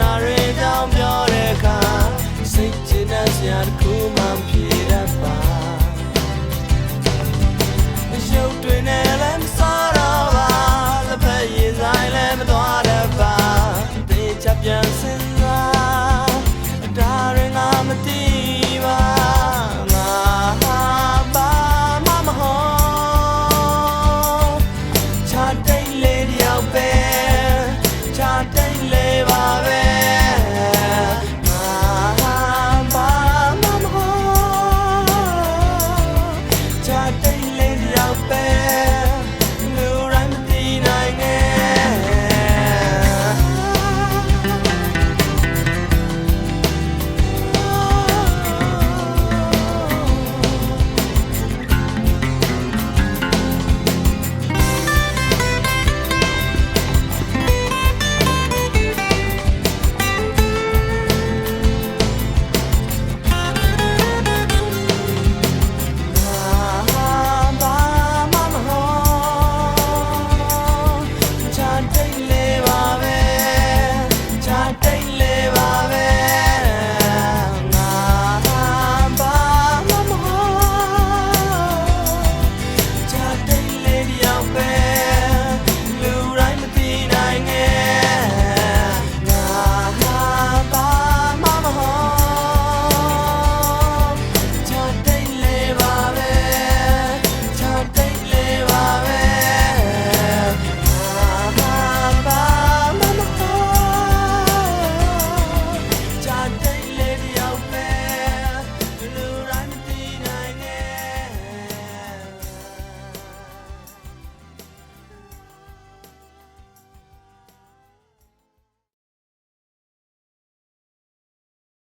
နာတွေကြောင့်ပြောတဲ့အခါစိတ်ချနေစရာတစ်ခုမှဖြစ်တတ်ပါ I